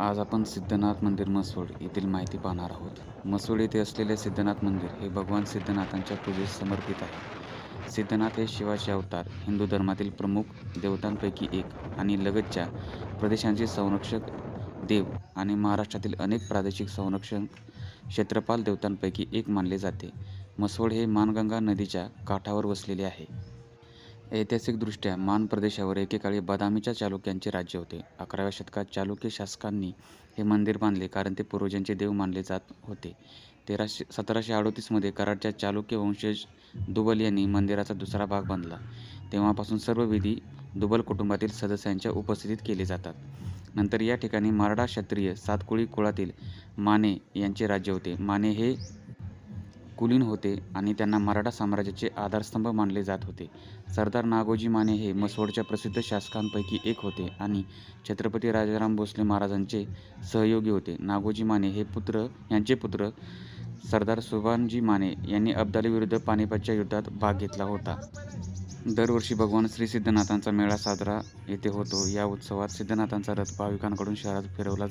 आज आपण सिद्धनाथ मंदिर मसोड येथील माहिती पाहणार आहोत. मसोड येथे असलेले सिद्धनाथ मंदिर हे भगवान सिद्धनाथांच्या पूजेस समर्पित आहे. सिद्धनाथ हे शिवाचे अवतार हिंदू धर्मातील प्रमुख देवतांपैकी एक आणि लगतच्या प्रदेशांचे संरक्षक देव आणि महाराष्ट्रातील अनेक प्रादेशिक संरक्षण क्षेत्रपाल देवतांपैकी एक मानले जाते. मसवड हे मानगंगा नदीच्या काठावर वसलेले आहे. ऐतिहासिकदृष्ट्या मान प्रदेशावर एकेकाळी बदामीच्या चालुक्यांचे राज्य होते. अकराव्या शतकात चालुक्य शासकांनी हे मंदिर बांधले कारण ते पूर्वजांचे देव मानले जात होते. तेराशे सतराशे अडोतीसमध्ये कराडच्या चालुक्य वंशज दुबल यांनी मंदिराचा दुसरा भाग बांधला. तेव्हापासून सर्व विधी दुबल कुटुंबातील सदस्यांच्या उपस्थितीत केले जातात. नंतर या ठिकाणी मारडा क्षत्रिय सातकुळी कुळातील माने यांचे राज्य होते. माने हे कुलीन होते आणि त्यांना मराठा साम्राज्याचे आधारस्तंभ मानले जात होते. सरदार नागोजी माने हे मसवडच्या प्रसिद्ध शासकांपैकी एक होते आणि छत्रपती राजाराम भोसले महाराजांचे सहयोगी होते. नागोजी माने हे पुत्र यांचे पुत्र सरदार सुभानजी माने यांनी अब्दालीविरुद्ध पानिपतच्या युद्धात भाग घेतला होता. दरवर्षी भगवान श्री सिद्धनाथांचा मेळा साजरा येथे होतो. या उत्सवात सिद्धनाथांचा रथ भाविकांकडून शहरात फिरवला जातो